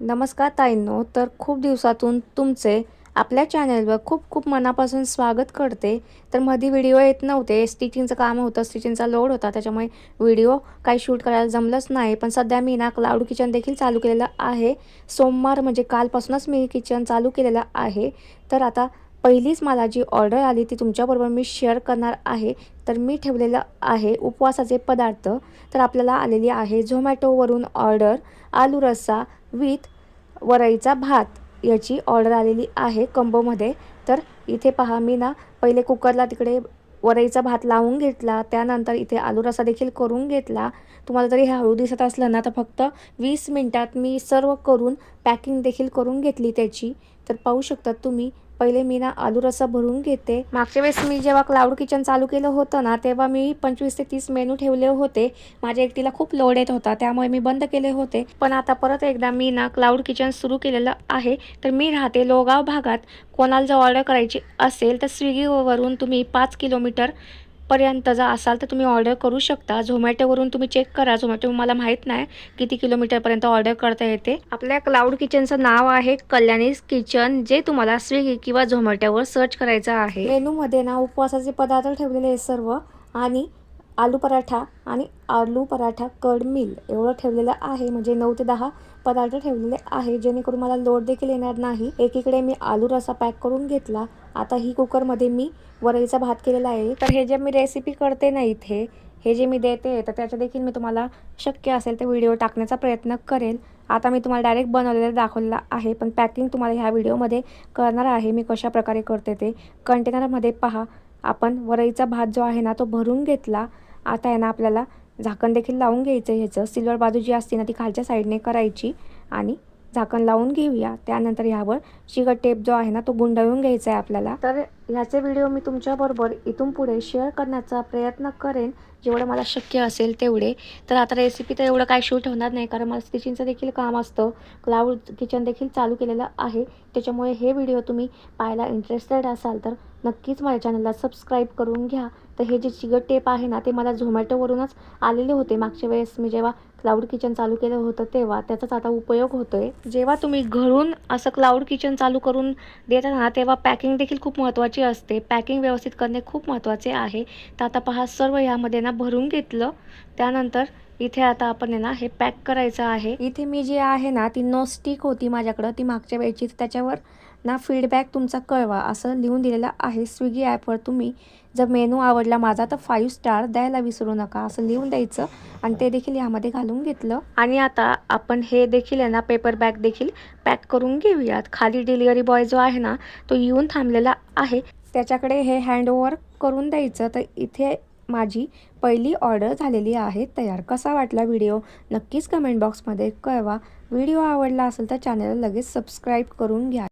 नमस्कार ताईंनो तर खूप दिवसातून तुमचे आपल्या चॅनलवर खूप खूप मनापासून स्वागत करते. तर मध्ये व्हिडिओ येत नव्हते स्टिचिंगचं काम होतं स्टिचिंगचा लोड होता त्याच्यामुळे व्हिडिओ काही शूट करायला जमलंच नाही. पण सध्या मी ना क्लाउड किचन देखील चालू केलेलं आहे. सोमवार म्हणजे कालपासूनच मी किचन चालू केलेलं आहे. तर आता पहिलीच मला जी ऑर्डर आली ती तुमच्याबरोबर मी शेअर करणार आहे तर मी ठेवलेलं आहे उपवासाचे पदार्थ. तर आपल्याला आलेली आहे झोमॅटोवरून ऑर्डर आलू रस्सा विथ वरईचा भात याची ऑर्डर आलेली आहे कंबोमध्ये तर इथे पहा मी ना पहिले कुकरला तिकडे वरईचा भात लावून घेतला त्यानंतर इथे आलू रसा देखील करून घेतला. तुम्हाला जरी हे हळू दिसत असलं ना तर फक्त वीस मिनटात मी सर्व करून पॅकिंग देखील करून घेतली त्याची. तर पाहू शकता तुम्ही पहिले मी ना आलू रस्सा भरून घेते. मागच्या वेळेस मी जेव्हा क्लाउड किचन चालू केलं होतं ना तेव्हा मी पंचवीस ते तीस मेनू ठेवले होते. माझ्या एकटीला खूप लोड येत होता त्यामुळे मी बंद केले होते. पण आता परत एकदा मी ना क्लाउड किचन सुरू केलेलं आहे. तर मी राहते लोगाव भागात. कोणाला जर ऑर्डर करायची असेल तर स्विगीवरून तुम्ही पाच किलोमीटर पर्यंत जर असाल तर तुम्ही ऑर्डर करू शकता. झोमॅटोवरून तुम्ही चेक करा. झोमॅटो मला माहीत नाही किती किलोमीटरपर्यंत ऑर्डर करता येते. आपल्या क्लाउड किचनचं नाव आहे कल्याणीज किचन जे तुम्हाला स्विगी किंवा झोमॅटोवर सर्च करायचं आहे. मेनूमध्ये ना उपवासाचे पदार्थ ठेवलेले सर्व. आणि आलू पराठा आणि आलू पराठा कड मिल एवढं ठेवलेलं आहे म्हणजे नऊ ते दहा पदार्थ ठेवलेले आहे. जेणेकरून मला लोड देखील येणार नाही. एकीकडे मी आलू रसा पॅक करून घेतला. आता ही कुकरमध्ये मी वरईचा भात केलेला आहे. तर हे जे मी रेसिपी करते ना इथे हे जे मी देते तर त्याच्या देखील मी तुम्हाला शक्य असेल ते व्हिडिओ टाकण्याचा प्रयत्न करेल आता मी तुम्हाला डायरेक्ट बनवलेलं दाखवलेलं आहे पण पॅकिंग तुम्हाला ह्या व्हिडिओमध्ये करणार आहे. मी कशा प्रकारे करते ते कंटेनरमध्ये पहा. आपण वरईचा भात जो आहे ना तो भरून घेतला. आता आहे ना आपल्याला झाकण देखील लावून घ्यायचं ह्याचं. सिल्वर बाजू जी असते ना ती खालच्या साईडने करायची आणि झाकण लावून घेऊया. त्यानंतर ह्यावर चिकट टेप जो आहे ना तो गुंडाळून घ्यायचा आहे आपल्याला. तर ह्याचे व्हिडिओ मी तुमच्याबरोबर इथून पुढे शेअर करण्याचा प्रयत्न करेन. जेवढं मला शक्य असेल तेवढे. तर आता रेसिपी तर एवढं काय शूट होणार नाही कारण मला स्टिचिंगचं देखील काम असतं. क्लाउड किचन देखील चालू केलेलं आहे. त्याच्यामुळे हे व्हिडिओ तुम्ही पाहायला इंटरेस्टेड असाल तर नक्कीच माझ्या चॅनलला सबस्क्राईब करून घ्या. तर हे जे चिगट टेप आहे ना ते मला झोमॅटोवरूनच आलेले होते. मागच्या वेळेस मी जेव्हा क्लाउड किचन चालू केलं होतं तेव्हा त्याचाच आता उपयोग होतो आहे जेव्हा तुम्ही घरून असं क्लाउड किचन चालू करून देता ना तेव्हा पॅकिंग देखील खूप महत्त्वाची असते. पॅकिंग व्यवस्थित करणे खूप महत्त्वाचे आहे. तर आता पहा सर्व यामध्ये ना भरून घेतलं. त्यानंतर इथे आता आपण आहे ना हे पॅक करायचं आहे. इथे मी जी आहे ना ती नो स्टिक होती माझ्याकडं ती मागच्या वेळची. त्याच्यावर ना फीडबॅक तुमचा कळवा. असं लिहून दिलेलं आहे स्विगी ॲपवर तुम्ही जर मेनू आवडला माझा तर फाईव्ह स्टार द्यायला विसरू नका. असं लिहून द्यायचं आणि ते देखील यामध्ये घालून घेतलं. आणि आता आपण हे देखील आहे ना पेपर बॅग देखील पॅक करून घेऊयात. खाली डिलिव्हरी बॉय जो आहे ना तो येऊन थांबलेला आहे. त्याच्याकडे हे हँडओव्हर करून द्यायचं. तर इथे माझी पहिली ऑर्डर झालेली आहे तयार. कसा वाटला व्हिडिओ? नक्कीच कमेंट बॉक्समध्ये कळवा. व्हिडिओ आवडला असेल तर चॅनलला लगेच सबस्क्राईब करून घ्या.